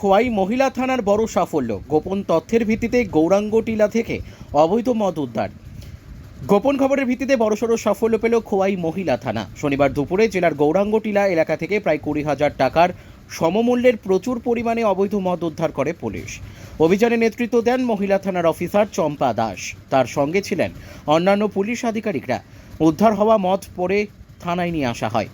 খোয়াই মহিলা থানার বড় সাফল্য। গোপন তথ্যের ভিত্তিতে গৌরাঙ্গ টিলা থেকে অবৈধ মদ উদ্ধার। গোপন খবরের ভিত্তিতে বড়সড় সাফল্য পেল খোয়াই মহিলা থানা। শনিবার দুপুরে জেলার গৌরাঙ্গ টিলা এলাকা থেকে প্রায় কুড়ি হাজার টাকার সমমূল্যের প্রচুর পরিমাণে অবৈধ মদ উদ্ধার করে পুলিশ। অভিযানে নেতৃত্ব দেন মহিলা থানার অফিসার চম্পা দাস। তার সঙ্গে ছিলেন অন্যান্য পুলিশ আধিকারিকরা। উদ্ধার হওয়া মদ পরে থানায় নিয়ে আসা হয়।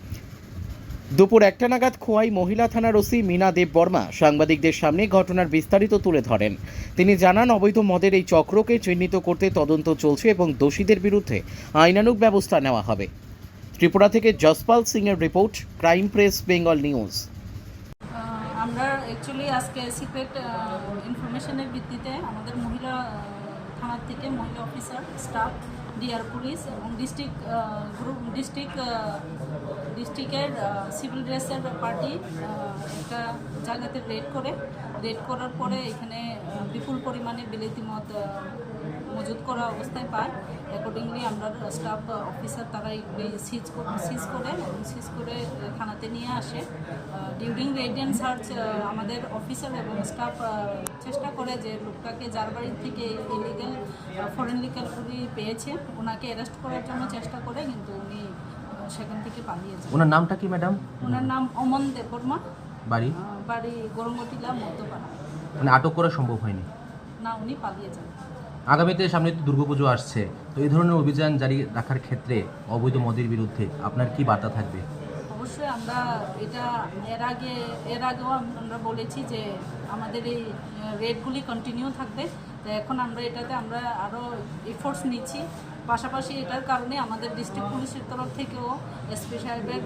দুপুর একটা নাগাদ খোয়াই মহিলা থানার ওসি মীনা দেব বর্মা সাংবাদিকদের সামনে ঘটনার বিস্তারিত তুলে ধরেন। তিনি জানান, অবৈধ মদের এই চক্রকে চিহ্নিত করতে তদন্ত চলছে এবং দোষীদের বিরুদ্ধে আইনানুগ ব্যবস্থা নেওয়া হবে। ত্রিপুরা থেকে জসপাল সিং এর report, crime press, Bengal news. আমরা অ্যাকচুয়ালি আজকে ইনফরমেশনের ভিত্তিতে আমাদের মহিলা থানার থেকে মহিলা অফিসার স্টাফ ডিআর পুলিশ এবং ডিস্ট্রিক্ট গ্রুপ ডিস্ট্রিক্ট ডিস্ট্রিক্টের সিভিল ড্রেসের পার্টি একটা জায়গাতে রেড করে। রেড করার পরে এখানে বিপুল পরিমাণে বিলেতি মদ মজুত করা অবস্থায় পায়। অ্যাকর্ডিংলি আমরা স্টাফ অফিসার তারা সিজ সিজ করে এবং সিজ করে থানাতে নিয়ে আসে। ডিউরিং রেড অ্যান্ড সার্চ আমাদের অফিসার এবং স্টাফ চেষ্টা করে যে লোকটাকে যার বাড়ির থেকে ইলিগাল ফরেন লিগাল খুবই পেয়েছে ওনাকে অ্যারেস্ট করার জন্য চেষ্টা করে কিন্তু উনি সেখান থেকে পালিয়ে ওনার নামটা কি ম্যাডাম ওনার নাম অমন দেববর্মা। বাড়ি? বাড়ি গরমটিলা মধ্যপাড়া মানে আটক করা সম্ভব হয়নি? না উনি পালিয়ে যান। আগামীতে সামনে তো দুর্গাপুজো আসছে। তো এই ধরনের অভিযান জারি রাখার ক্ষেত্রে অবৈধ মদের বিরুদ্ধে আপনার কি বার্তা থাকবে? অবশ্যই আমরা এটা এর আগে এর আগেও আমরা বলেছি যে আমাদের এই রেটগুলি কন্টিনিউ থাকবে। তো এখন আমরা এটাতে আমরা আরও এফোর্টস নিচ্ছি। পাশাপাশি এটার কারণে আমাদের ডিস্ট্রিক্ট পুলিশের তরফ থেকেও এসপি সাহেবের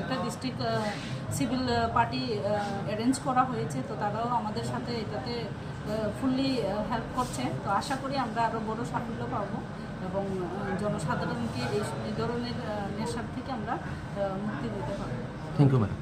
একটা ডিস্ট্রিক্ট সিভিল পার্টি অ্যারেঞ্জ করা হয়েছে, তো তারাও আমাদের সাথে এটাতে ফুললি হেল্প করছে। তো আশা করি আমরা আরও বড় সাফল্য পাব এবং জনসাধারণকে এই ধরনের নেশার থেকে আমরা মুক্তি দিতে পারব। Thank you madam